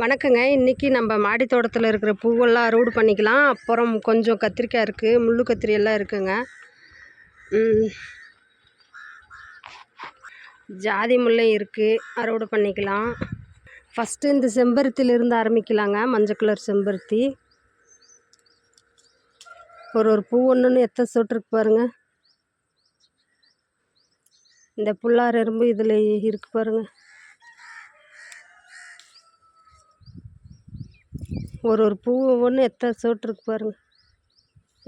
வணக்கங்க. இன்றைக்கி நம்ம மாடி தோட்டத்தில் இருக்கிற பூவெல்லாம் அறுவடை பண்ணிக்கலாம். அப்புறம் கொஞ்சம் கத்திரிக்காய் இருக்குது முள்ளு கத்திரி எல்லாம் இருக்குங்க. ஜாதி முல்லை இருக்குது அறுவடை பண்ணிக்கலாம். ஃபஸ்ட்டு இந்த செம்பருத்தியிலிருந்து ஆரம்பிக்கலாங்க மஞ்சள் கலர் செம்பருத்தி. ஒரு ஒரு பூ ஒன்றுன்னு எத்தனை சொட்டுருக்கு பாருங்க. இந்த புல்லார் எறும்பு இதில் இருக்குது பாருங்கள் ஒரு ஒரு பூ ஒன்று எத்தனை சொட்டு இருக்கு பாருங்கள்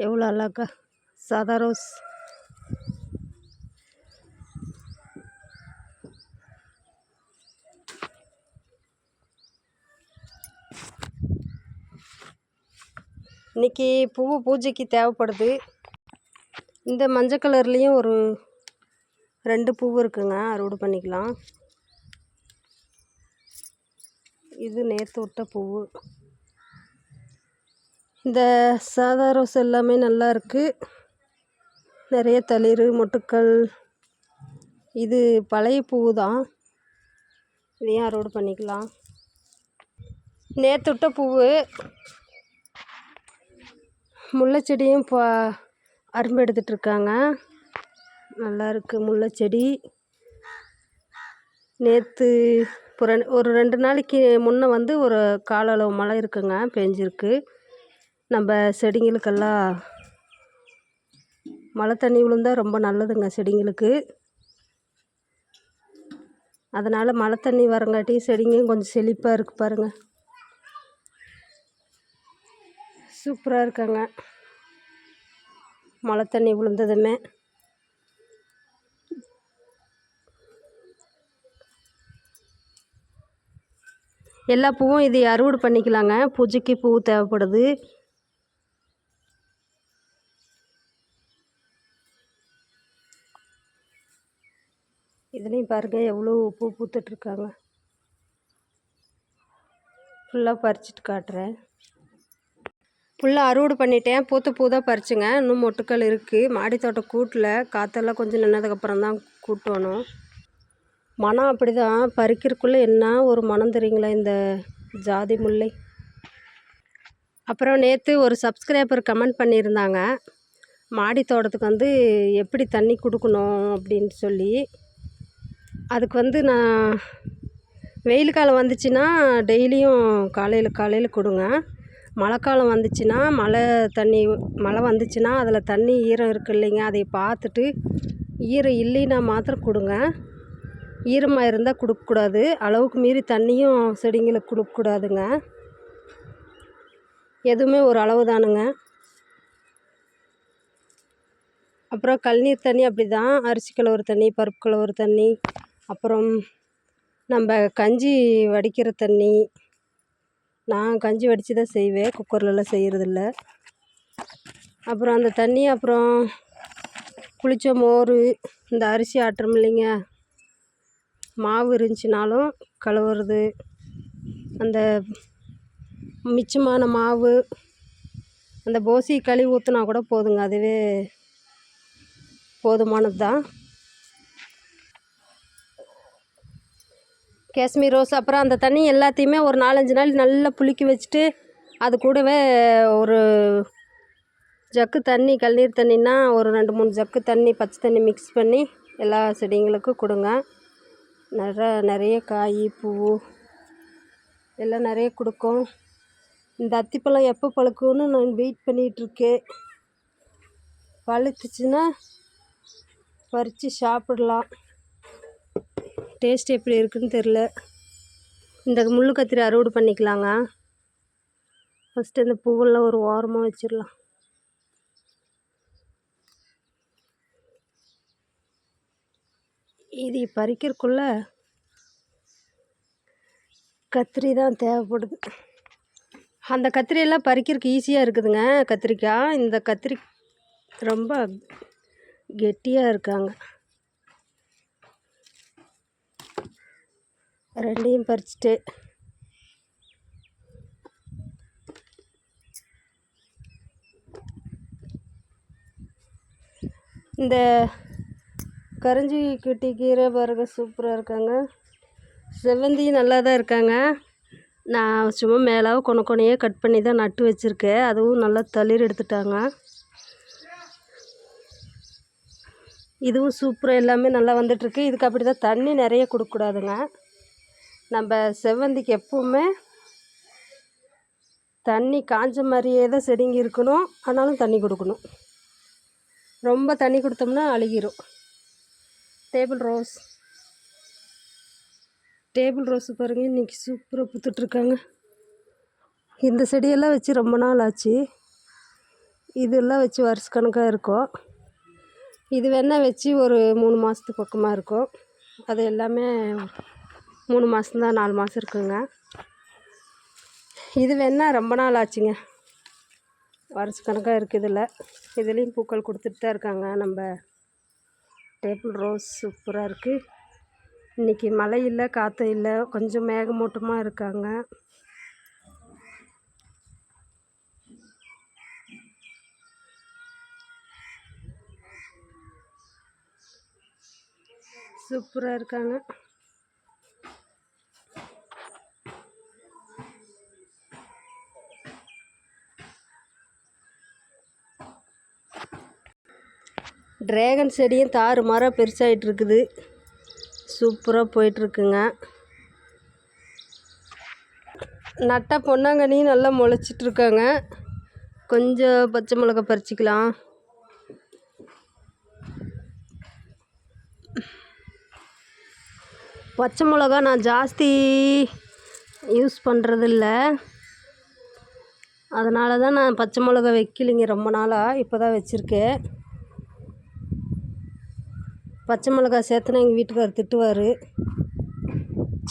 எவ்வளோ அழகா. சாதா ரோஸ். இன்னைக்கு பூ பூஜைக்கு தேவைப்படுது. இந்த மஞ்சள் கலர்லேயும் ஒரு ரெண்டு பூ இருக்குங்க. அறுவடை பண்ணிக்கலாம். இது நேற்று விட்ட பூவு. இந்த சாதா ரோஸ் எல்லாமே நல்லா இருக்குது நிறைய தளிர் மொட்டுக்கள். இது பழைய பூ தான் இதையும் அறுவடை பண்ணிக்கலாம்? நேற்று விட்ட பூவு. முல்லைச்செடியும் இப்போ அரும்பு எடுத்துகிட்ருக்காங்க நல்லா இருக்குது முல்லைச்செடி. நேற்று இப்போ ரெண்டு ஒரு ரெண்டு நாளைக்கு முன்னே வந்து ஒரு கால அளவு மழை இருக்குங்க பெஞ்சிருக்கு. நம்ம செடிங்களுக்கெல்லாம் மழை தண்ணி விழுந்தா ரொம்ப நல்லதுங்க செடிங்களுக்கு. அதனால் மழை தண்ணி வரங்காட்டி செடிங்க கொஞ்சம் செழிப்பாக இருக்கு பாருங்கள் சூப்பராக இருக்காங்க. மழை தண்ணி விழுந்ததுமே. எல்லா பூவும் இது அறுவடை பண்ணிக்கலாங்க. பூஜைக்கு பூ தேவைப்படுது. இதுலேயும் பாருங்கள் எவ்வளோ பூ பூத்துட்ருக்காங்க ஃபுல்லாக பறிச்சிட்டு காட்டுறேன். ஃபுல்லாக அறுவடை பண்ணிட்டேன். பூத்து பூ தான் பறிச்சுங்க. இன்னும் மொட்டுக்கள் இருக்குது மாடி தோட்டம் கூட்டல. காற்றெல்லாம் கொஞ்சம் நின்னதுக்கப்புறம் தான் கூட்டணும். மனம் அப்படி தான் பறிக்கிறதுக்குள்ளே என்ன ஒரு மனம் தெரியுங்களா இந்த ஜாதி முல்லை? அப்புறம் நேற்று ஒரு சப்ஸ்கிரைபர் கமெண்ட் பண்ணியிருந்தாங்க. மாடி தோட்டத்துக்கு வந்து எப்படி தண்ணி கொடுக்கணும் அப்படின்னு சொல்லி. அதுக்கு வந்து நான் வெயில் காலம் வந்துச்சுன்னா டெய்லியும் காலையில் காலையில் கொடுங்க. மழை காலம் வந்துச்சுன்னா மழை தண்ணி மழை வந்துச்சுன்னா அதில் தண்ணி ஈரம் இருக்குது இல்லைங்க அதை பார்த்துட்டு ஈரம் இல்லைன்னா மாத்திரம் கொடுங்க. ஈரமாக இருந்தால் கொடுக்கக்கூடாது. அளவுக்கு மீறி தண்ணியும் செடிங்களுக்கு கொடுக்கக்கூடாதுங்க. எதுவுமே ஒரு அளவு தானுங்க. அப்புறம் கழிநீர் தண்ணி அப்படி தான் அரிசி கழுவுற தண்ணி பருப்பு கழுவுற தண்ணி. அப்புறம் நம்ம கஞ்சி வடிக்கிற தண்ணி நான் கஞ்சி வடித்து தான் செய்வேன். குக்கர்லலாம் செய்கிறதில்ல அப்புறம் அந்த தண்ணி அப்புறம் குளித்த மோர் இந்த அரிசி ஆட்டுறோம் இல்லைங்க. மாவு இருந்துச்சுனாலும் கழுவுறது. அந்த மிச்சமான மாவு அந்த போசி கழுவி ஊற்றினா கூட போதுங்க. அதுவே போதுமானது தான் காஷ்மீர் ரோஸ் அப்புறம் அந்த தண்ணி எல்லாத்தையுமே ஒரு நாலஞ்சு நாள் நல்லா புளிக்க வச்சுட்டு அது கூடவே ஒரு ஜக்கு தண்ணி கழுநீர் தண்ணின்னா ஒரு ரெண்டு மூணு ஜக்கு தண்ணி பச்சை தண்ணி மிக்ஸ் பண்ணி எல்லா செடிங்களுக்கும் கொடுங்க. நிறைய நிறைய காய் பூ எல்லாம் நிறைய கொடுக்கும். இந்த அத்திப்பழம் எப்போ பழுக்கும்னு நான் வெயிட் பண்ணிகிட்ருக்கேன் பழுத்துச்சுன்னா பறித்து சாப்பிடலாம். டேஸ்ட் எப்படி இருக்குன்னு தெரில இந்த முள்ளு கத்திரி அறுவடை பண்ணிக்கலாங்க. ஃபஸ்ட்டு இந்த பூவெல்லாம் ஒரு ஓரமாக வச்சிடலாம். இது பறிக்கிறதுக்குள்ள கத்திரி தான் தேவைப்படுது. அந்த கத்திரியெல்லாம் பறிக்கிறதுக்கு ஈஸியாக இருக்குதுங்க கத்திரிக்காய். இந்த கத்திரி ரொம்ப கெட்டியாக இருக்காங்க. ரெண்டையும் பறிச்சுட்டு இந்த கரிஞ்சி குட்டி கீரை பாருங்க சூப்பராக இருக்காங்க. செவ்வந்தியும் நல்லா தான் இருக்காங்க. நான் சும்மா மேலே கொன கொனையே கட் பண்ணி தான் நட்டு வச்சுருக்கேன். அதுவும் நல்லா தளிர் எடுத்துட்டாங்க. இதுவும் சூப்பராக எல்லாமே நல்லா வந்துட்டுருக்கு இதுக்கு அப்படி தான் தண்ணி நிறைய கொடுக்கக்கூடாதுங்க. நம்ம செவ்வந்திக்கு எப்போவுமே தண்ணி காஞ்ச மாதிரியே தான் செடிங்க இருக்கணும். ஆனாலும் தண்ணி கொடுக்கணும். ரொம்ப தண்ணி கொடுத்தோம்னா அழுகிரும். டேபிள் ரோஸ் டேபிள் ரோஸ் பாருங்கள் இன்றைக்கி சூப்பராக பூத்துட்ருக்காங்க இந்த செடியெல்லாம் வச்சு ரொம்ப நாள் ஆச்சு. இதெல்லாம் வச்சு வருஷக்கணக்காக இருக்கும். இது வேணால் வச்சு ஒரு மூணு மாதத்துக்கு பக்கமாக இருக்கும். அது எல்லாமே மூணு மாதம்தான் நாலு மாதம் இருக்குங்க. இது வேணால் ரொம்ப நாள் ஆச்சுங்க. வருஷக்கணக்காக இருக்குது இதில் இதுலேயும் பூக்கள் கொடுத்துட்டு தான் இருக்காங்க. நம்ம டேபிள் ரோஸ் சூப்பராக இருக்குது இன்றைக்கி மழை இல்லை காற்று இல்லை. கொஞ்சம் மேகமூட்டமாக இருக்காங்க. சூப்பராக இருக்காங்க. ட்ராகன் செடியும் தாறு மரம் பெருசாகிட்டு இருக்குது சூப்பராக போயிட்டுருக்குங்க. நட்ட பொன்னாங்கண்ணியும் நல்லா முளைச்சிட்ருக்காங்க கொஞ்சம் பச்சை மிளகா பறிச்சிக்கலாம். பச்சை மிளகா நான் ஜாஸ்தி யூஸ் பண்ணுறதில்ல அதனால தான் நான் பச்சை மிளகா வைக்கலிங்க. ரொம்ப நாளாக இப்போ தான் வச்சுருக்கேன். பச்சை மிளகா சேர்த்துனா எங்கள் வீட்டுக்கார் திட்டுவார்.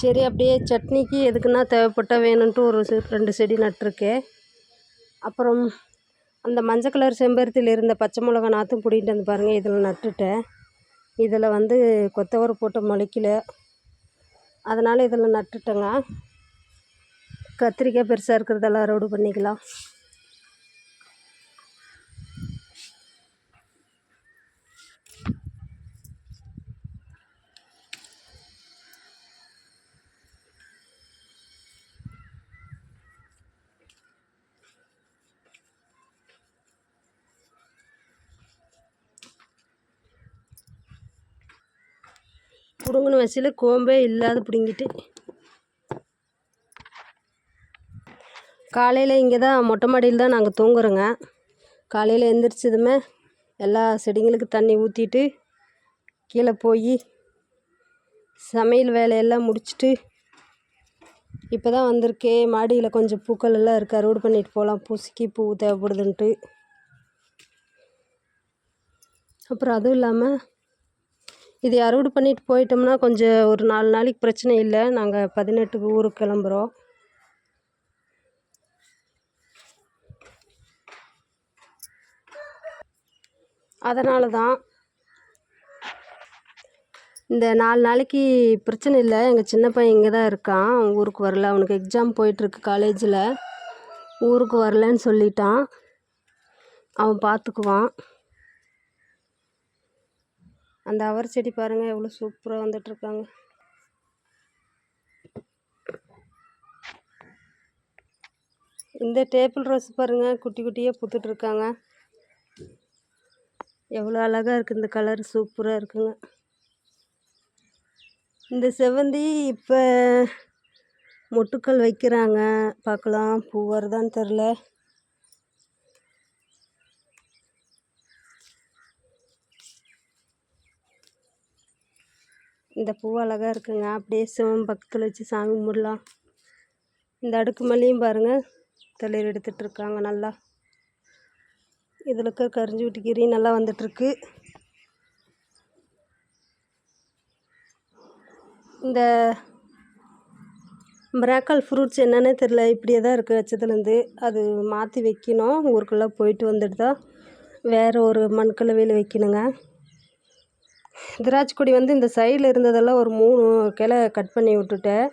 சரி அப்படியே சட்னிக்கு எதுக்குன்னா தேவைப்பட்டால் வேணுன்ட்டு ஒரு செ ரெண்டு செடி நட்டுருக்கேன். அப்புறம் அந்த மஞ்சள் கலர் செம்பருத்தியில் இருந்த பச்சை மிளகா நாற்றும் பிடிக்கிட்டு வந்து பாருங்கள் இதில் நட்டுட்டேன். இதில் வந்து கொத்தவரை போட்டு முளைக்கல. அதனால் இதில் நட்டுட்டேங்க. கத்திரிக்காய் பெருசாக இருக்கிறதெல்லாம் அறுவடை பண்ணிக்கலாம். பிடுங்கின வயசில் கோம்பே இல்லாத பிடுங்கிட்டு. காலையில் இங்கே தான் மொட்டை மாடியில் தான் நாங்கள் தூங்குறோங்க. காலையில் எந்திரிச்சதுமே எல்லா செடிங்களுக்கு தண்ணி ஊற்றிட்டு கீழே போய் சமையல் வேலையெல்லாம் முடிச்சுட்டு இப்போ தான் வந்திருக்கே. மாடியில் கொஞ்சம் பூக்கள் எல்லாம் இருக்குது அறுவடை பண்ணிட்டு போகலாம் பூசிக்கு பூ தேவைப்படுதுன்ட்டு. அப்புறம் அதுவும் இல்லாமல் இது அறுவடை பண்ணிட்டு போயிட்டோம்னா கொஞ்சம் ஒரு நாலு நாளைக்கு பிரச்சனை இல்லை. நாங்கள் பதினெட்டுக்கு ஊருக்கு கிளம்புறோம். அதனால தான் இந்த நாலு நாளைக்கு பிரச்சனை இல்லை. எங்கள் சின்ன பையன் இங்கே தான் இருக்கான். ஊருக்கு வரல. அவனுக்கு எக்ஸாம் போயிட்டுருக்கு காலேஜில் ஊருக்கு வரலன்னு சொல்லிட்டான். அவன் பார்த்துக்குவான். அந்த அவர் செடி பாருங்கள் எவ்வளோ சூப்பராக வந்துட்டுருக்காங்க. இந்த டேபிள் ரோஸ் பாருங்கள் குட்டி குட்டியாக பூத்துட்ருக்காங்க எவ்வளோ அழகாக இருக்குது இந்த கலர் சூப்பராக இருக்குங்க. இந்த செவ்வந்தி இப்போ மொட்டுக்கள் வைக்கிறாங்க. பார்க்கலாம் பூ வருதான்னு தெரில பூ அழகாக இருக்குங்க. அப்படியே சிவன் பக்கத்தில் வச்சு சாமி கும்பிடலாம். இந்த அடுக்கு மல்லியும் பாருங்கள் தலையில் எடுத்துகிட்ருக்காங்க நல்லா. இதில் இருக்க கரிஞ்சி விட்டு நல்லா வந்துட்டுருக்கு இந்த மிராக்கல் ஃப்ரூட்ஸ் என்னென்னே தெரில இப்படியே தான் இருக்குது வச்சதுலேருந்து. அது மாற்றி வைக்கணும். ஊருக்குள்ளே போயிட்டு வந்துட்டு தான் வேறு ஒரு மண்கலவையில் வைக்கணுங்க. திராட்சை கொடி வந்து இந்த சைடில் இருந்ததெல்லாம் ஒரு மூணு கிளை கட் பண்ணி விட்டுட்டேன்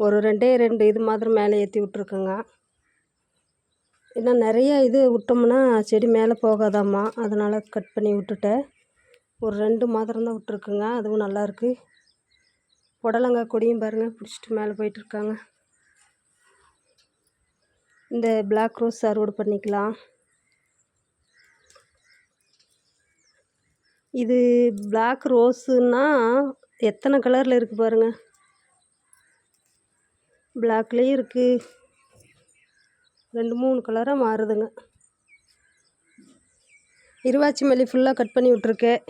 ஒரு ரெண்டே ரெண்டு இது மாதிரி மேலே ஏற்றி விட்ருக்கேங்க இன்னும் நிறைய இது விட்டோம்னா செடி மேலே போகாதாம்மா. அதனால் கட் பண்ணி விட்டுட்டேன் ஒரு ரெண்டு மாத்திரம் தான் விட்ருக்குங்க அதுவும் நல்லாயிருக்கு புடலங்காய் கொடியும் பாருங்கள் பிடிச்சிட்டு மேலே போயிட்டுருக்காங்க இந்த பிளாக் ரோஸ் அறுவடை பண்ணிக்கலாம். இது பிளாக் ரோஸுன்னா எத்தனை கலரில் இருக்குது பாருங்கள் பிளாக்லேயும் இருக்குது ரெண்டு மூணு கலராக மாறுதுங்க. இருவாச்சி மல்லி ஃபுல்லாக கட் பண்ணி விட்ருக்கேன்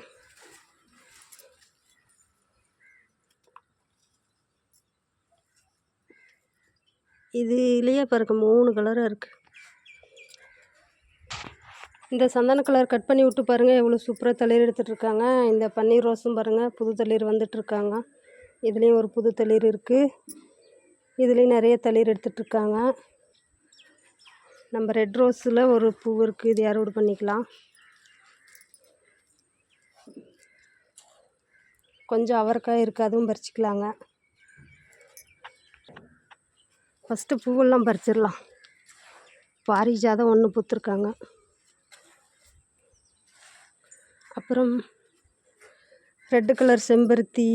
இதுலேயே பாருங்க மூணு கலராக இருக்குது இந்த சந்தன கலர் கட் பண்ணி விட்டு பாருங்கள் எவ்வளோ சூப்பராக தளிர் எடுத்துகிட்ருக்காங்க இந்த பன்னீர் ரோஸும் பாருங்கள் புது தளிர் வந்துட்டுருக்காங்க இதுலேயும் ஒரு புது தளிர் இருக்குது இதுலேயும் நிறைய தளிர் எடுத்துகிட்ருக்காங்க நம்ம ரெட் ரோஸில் ஒரு பூ இருக்குது இது அறுவடை பண்ணிக்கலாம். கொஞ்சம் அவரைக்காய் இருக்குது அதுவும் பறிச்சிக்கலாங்க. ஃபஸ்ட்டு பூவெல்லாம் பறிச்சிடலாம். பாரிஜாதம் ஒன்று பூத்துருக்காங்க. அப்புறம் ரெட்டு கலர் செம்பருத்தி.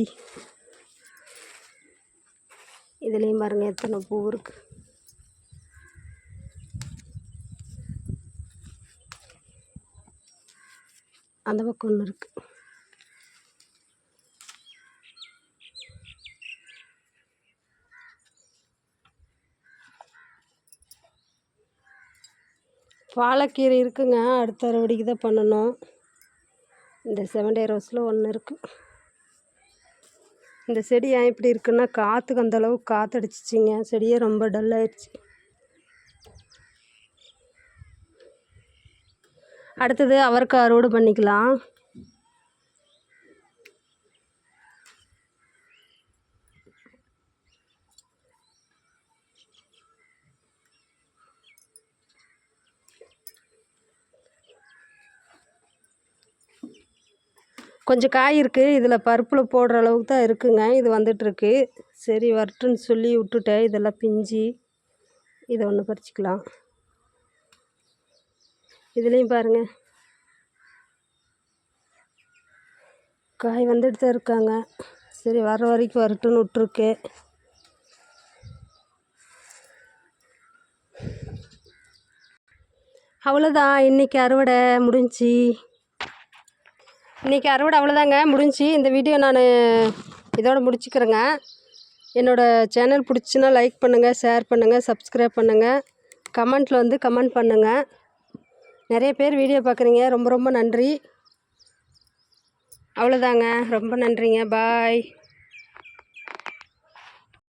இதுலேயும் பாருங்க எத்தனை பூ இருக்குது அந்த பக்கம் ஒன்று இருக்குது பாலக்கீரை இருக்குங்க அடுத்த அறுவடைக்கு தான் பண்ணணும். இந்த செவன்டே ரோஸில் ஒன்று இருக்குது இந்த செடி ஏன் இப்படி இருக்குன்னா காற்றுக்கு அந்தளவுக்கு காற்றடிச்சிச்சிங்க செடியே ரொம்ப டல் ஆயிடுச்சு. அடுத்தது அவரைக்காய் அறுவடை பண்ணிக்கலாம். கொஞ்சம் காய் இருக்குது இதில் பருப்பில் போடுற அளவுக்கு தான் இருக்குங்க. இது வந்துட்டுருக்கு. சரி வரட்டுன்னு சொல்லி விட்டுட்டேன். இதெல்லாம் பிஞ்சு. இதை ஒன்று பறிச்சிக்கலாம். இதுலேயும் பாருங்கள் காய் வந்துட்டு தான் இருக்காங்க. சரி வர வரைக்கும் வரட்டுன்னு விட்ருக்கு அவ்வளோதான் இன்றைக்கி அறுவடை முடிஞ்சு. இன்றைக்கி அறுவடை அவ்வளோதாங்க முடிஞ்சு இந்த வீடியோ நான் இதோடு முடிச்சுக்கிறேங்க. என்னோடய சேனல் பிடிச்சின்னா லைக் பண்ணுங்கள் ஷேர் பண்ணுங்கள் சப்ஸ்கிரைப் பண்ணுங்கள் கமெண்ட்டில் வந்து கமெண்ட் பண்ணுங்கள் நிறைய பேர் வீடியோ பார்க்குறீங்க ரொம்ப ரொம்ப நன்றி. அவ்வளோதாங்க ரொம்ப நன்றிங்க. பாய்.